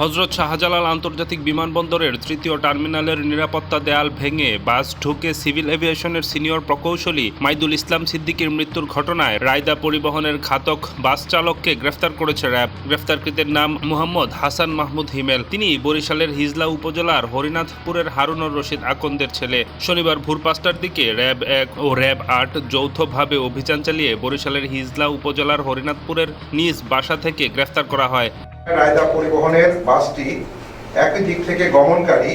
হজরত শাহজালাল আন্তর্জাতিক বিমানবন্দরের তৃতীয় টার্মিনালের নিরাপত্তা দেয়াল ভেঙে বাস ঢুকে সিভিল এভিয়েশনের সিনিয়র প্রকৌশলী মাইদুল ইসলাম সিদ্দিকীর মৃত্যুর ঘটনায় রায়দা পরিবহনের ঘাতক বাস চালককে গ্রেফতার করেছে র্যাব। গ্রেফতারকৃতের নাম মুহাম্মদ হাসান মাহমুদ হিমেল। তিনি বরিশালের হিজলা উপজেলার হরিনাথপুরের হারুনুর রশিদ আকন্দের ছেলে। শনিবার ভোর পাঁচটার দিকে র্যাব এক ও র্যাব আট যৌথভাবে অভিযান চালিয়ে বরিশালের হিজলা উপজেলার হরিনাথপুরের নিজ বাসা থেকে গ্রেফতার করা হয়। রায়দা পরিবহনের বাসটি একই দিক থেকে গমনকারী,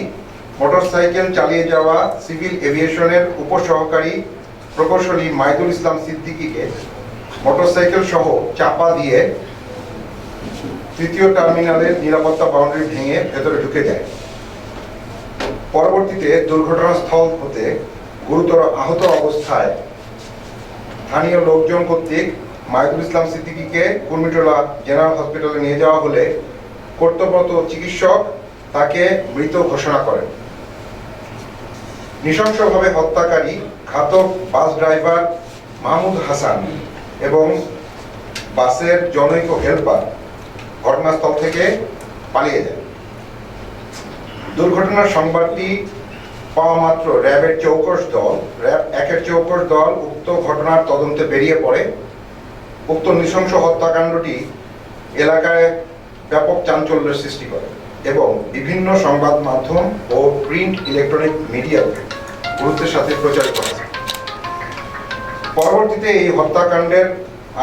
মোটরসাইকেল চালিয়ে যাওয়া সিভিল এভিয়েশনের উপসহকারী প্রকৌশলী মাইদুল ইসলাম সিদ্দিকীকে মোটরসাইকেল সহ চাপা দিয়ে তৃতীয় টার্মিনালের নিরাপত্তা বাউন্ডারি ভেঙে ভেতরে ঢুকে যায়। পরবর্তীতে দুর্ঘটনাস্থল হতে গুরুতর আহত অবস্থায় স্থানীয় লোকজন কর্তৃক মাইদুল ইসলাম সিদ্দিকীকে কুর্মিটোলা জেনারেল হসপিটালে নিয়ে যাওয়া হলে কর্তব্যরত চিকিৎসক তাকে মৃত ঘোষণা করেন। নৃশংসভাবে হত্যাকারী ঘাতক বাস ড্রাইভার মাহমুদ হাসান এবং বাসের জনৈক হেল্পার ঘটনাস্থল থেকে পালিয়ে যায়। দুর্ঘটনার সংবাদটি পাওয়া মাত্র র্যাবের চৌকশ দল। র্যাব একের চৌকশ দল উক্ত ঘটনার তদন্তে বেরিয়ে পড়ে। উক্ত নৃশংস হত্যাকাণ্ডটি এলাকায় ব্যাপক চাঞ্চল্যের সৃষ্টি করে এবং বিভিন্ন সংবাদ মাধ্যম ও প্রিন্ট ইলেকট্রনিক মিডিয়াতে গুরুত্বের সাথে প্রচার হয় পরবর্তীতে এই হত্যাকাণ্ডের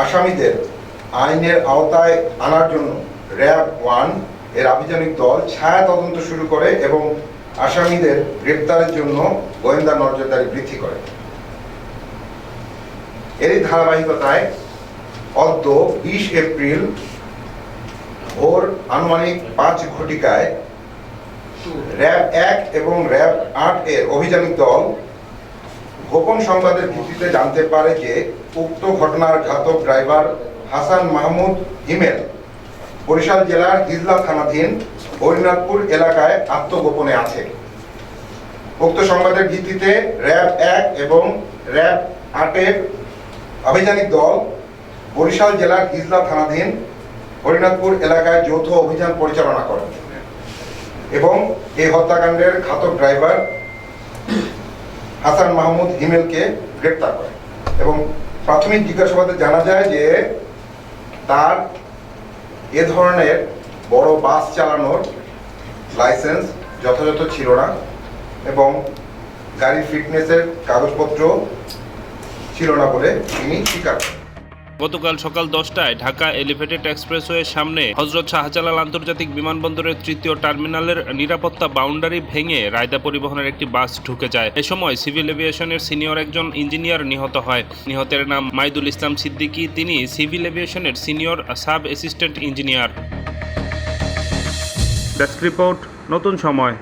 আসামিদের আইনের আওতায় আনার জন্য র্যাব ওয়ানের আভিযানিক দল ছায়া তদন্ত শুরু করে এবং আসামিদের গ্রেপ্তারের জন্য গোয়েন্দা নজরদারি বৃদ্ধি করে। এরই ধারাবাহিকতায় অদ্য বিশ এপ্রিল ভোর আনুমানিক পাঁচ ঘটিকায় র্যাব এক এবং র্যাব আট এর অভিযানিক দল গোপন সংবাদের ভিত্তিতে জানতে পারে যে উক্ত ঘটনার ঘাতক ড্রাইভার হাসান মাহমুদ হিমেল বরিশাল জেলার হিজলা থানাধীন হরিনাথপুর এলাকায় আত্মগোপনে আছে। উক্ত সংবাদের ভিত্তিতে র্যাব এক এবং র্যাব আটের আভিযানিক দল বরিশাল জেলার হিজলা থানাধীন হরিনাথপুর এলাকায় যৌথ অভিযান পরিচালনা করেন এবং এই হত্যাকাণ্ডের ঘাতক ড্রাইভার হাসান মাহমুদ হিমেলকে গ্রেপ্তার করে এবং প্রাথমিক জিজ্ঞাসাবাদে জানা যায় যে তার এ ধরনের বড় বাস চালানোর লাইসেন্স যথাযথ ছিল না এবং গাড়ির ফিটনেসের কাগজপত্র ছিল না বলে তিনি স্বীকার করেন। গতকাল সকাল দশটায় ঢাকা এলিভেটেড এক্সপ্রেসওয়ের সামনে হজরত শাহজালাল আন্তর্জাতিক বিমানবন্দরের তৃতীয় টার্মিনালের নিরাপত্তা বাউন্ডারি ভেঙে রায়দা পরিবহনের একটি বাস ঢুকে যায়। এ সময় সিভিল এভিয়েশনের সিনিয়র একজন ইঞ্জিনিয়ার নিহত হয়। নিহতের নাম মাইদুল ইসলাম সিদ্দিকী। তিনি civil এভিয়েশনের senior sub assistant engineer. Desk report, Notun Somoy.